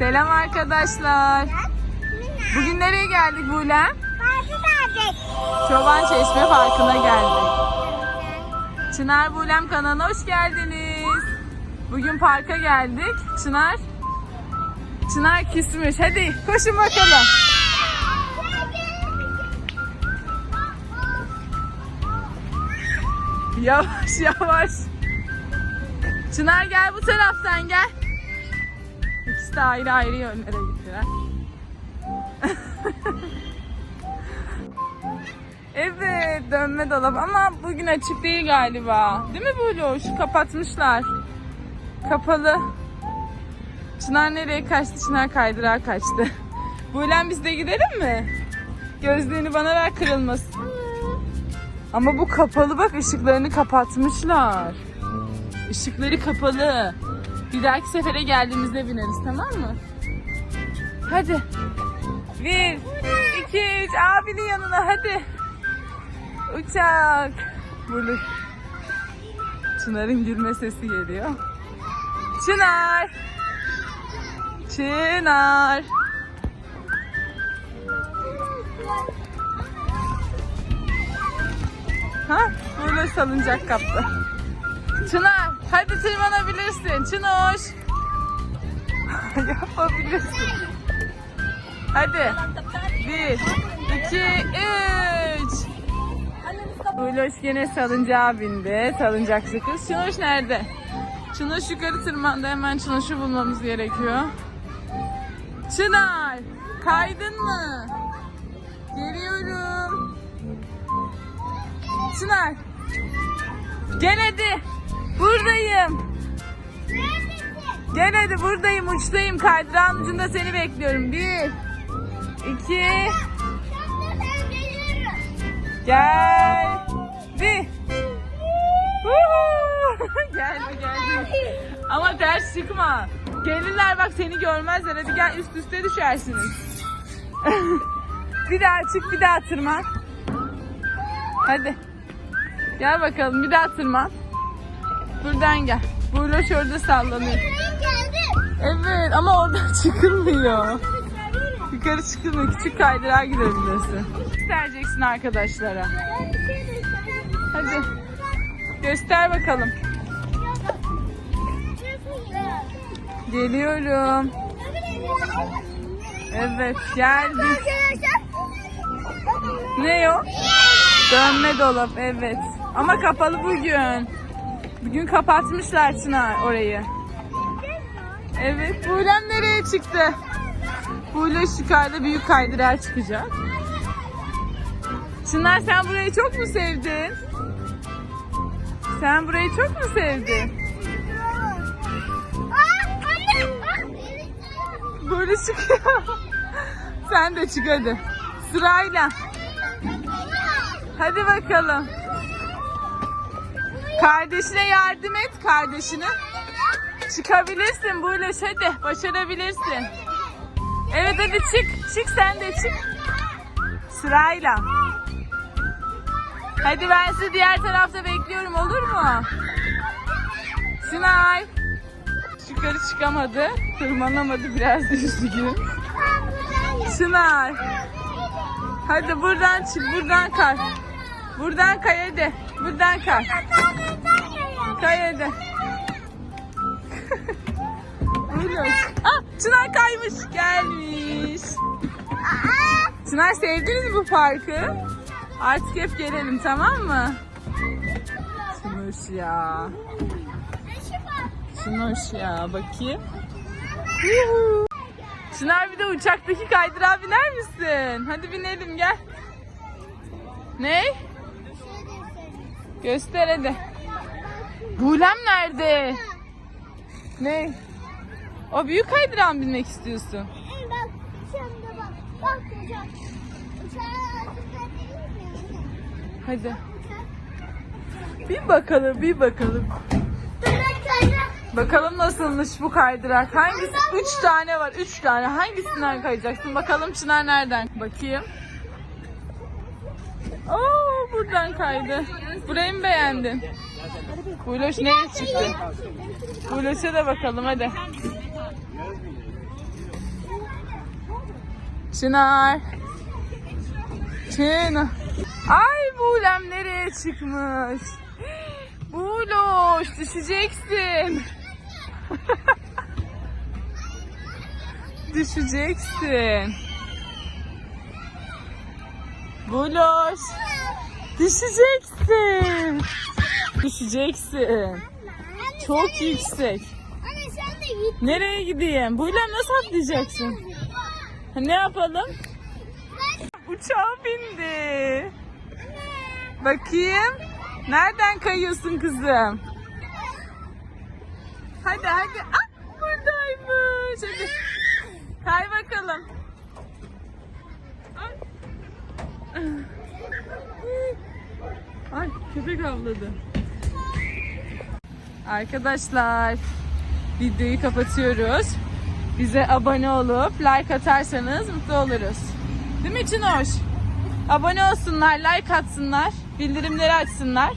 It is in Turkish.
Selam arkadaşlar. Bugün nereye geldik Buğlem? Çoban Çeşme Parkı'na geldik. Çınar Buğlem kanalına hoş geldiniz. Bugün parka geldik. Çınar Çınar küsmüş. Hadi koşun bakalım. Yavaş yavaş. Çınar gel bu taraftan gel. İkisi de ayrı ayrı yönlere gittiler. evet dönme dolap ama bugün açık değil galiba. Değil mi Bulu? Şu kapatmışlar. Kapalı. Çınar nereye kaçtı? Çınar kaydırağa kaçtı. Buğlem biz de gidelim mi? Gözlüğünü bana ver kırılmasın. Ama bu kapalı bak ışıklarını kapatmışlar. Işıkları kapalı. Bir dahaki sefere geldiğimizde bineriz tamam mı? Hadi. Bir, iki, üç. Abinin yanına hadi. Uçak. Burada. Çınar'ın gülme sesi geliyor. Çınar. Çınar. Ha? Böyle salıncak kaptı. Çınar hadi tırmanabilirsin. Çınoş. Yapabilirsin. Hadi. Bir, iki, üç. Buyloş gene salıncağa bindi. Salıncakçı kız. Çınoş nerede? Çınoş yukarı tırmandı. Hemen Çınoş'u bulmamız gerekiyor. Çınar. Kaydın mı? Geliyorum. Çınar. Gel hadi. Gel hadi buradayım uçtayım. Kaydırağın ucunda seni bekliyorum. Bir. iki, Gel. Bir. Geldi geldi. Ama ters çıkma. Gelirler bak seni görmezler. Hadi gel üst üste düşersiniz. bir daha çık bir daha tırman. Hadi. Gel bakalım bir daha tırman. Buradan gel. Buyloş orada sallanıyor. Evet ama oradan çıkılmıyor. Yukarı çıkılmıyor. Küçük kaydırağa gidebilirsin. Göstereceksin arkadaşlara. Hadi göster bakalım. Geliyorum. Evet geldim. Ne o? Dönme dolap evet. Ama kapalı bugün. Bugün kapatmışlar Çınar orayı. Evet. Buğlem nereye çıktı? Buğlem yukarıda büyük kaydırağa çıkacak. Çınar sen burayı çok mu sevdin? Sen burayı çok mu sevdin? Böyle çıkıyor. sen de çık hadi. Sırayla. Hadi bakalım. Kardeşine yardım et kardeşine. Çıkabilirsin Buğleş hadi başarabilirsin. Evet hadi çık. Çık sen de çık. Sırayla. Hadi ben sizi diğer tarafta bekliyorum olur mu? Sinay. Yukarı çıkamadı. Tırmanamadı biraz üzgün. Çınar. Hadi buradan çık buradan kay. Buradan kay hadi. Buradan kay. Kay hadi. Ah Çınar kaymış. Gelmiş. Çınar sevdiniz mi bu parkı? Artık hep gelelim tamam mı? Çınar ya. Çınar ya bakayım. Çınar bir de uçaktaki kaydırağa biner misin? Hadi binelim gel. Ne? Göster hadi. Buğlem nerede? Ne? O büyük kaydırağa mı binmek istiyorsun? Bak şimdi bak. Bak hocam. Hadi. Bir bakalım, bir bakalım. Bakalım nasılmış bu kaydırak. Hangisi? Üç tane var, üç tane. Hangisinden kayacaksın? Bakalım Çınar nereden? Bakayım. Buradan kaydı. Burayı mı beğendin? Buyloş nereye çıktı? Buyloş'a da bakalım hadi. Çınar. Çınar. Ay Buğlem nereye çıkmış? Buğloş düşeceksin. düşeceksin. Buğloş. Düşeceksin. Düşeceksin. Çok yüksek. Anne sen de git. Nereye gideyim? Buğlem nasıl atlayacaksın? Ne yapalım? Uçağa bindi. Bakayım. Nereden kayıyorsun kızım? Hadi hadi. Ah, buradaymış. Hadi. Kay bakalım. Ay. Ay köpek avladı. Arkadaşlar videoyu kapatıyoruz. Bize abone olup like atarsanız mutlu oluruz. Değil mi Çınoş? Abone olsunlar, like atsınlar, bildirimleri açsınlar.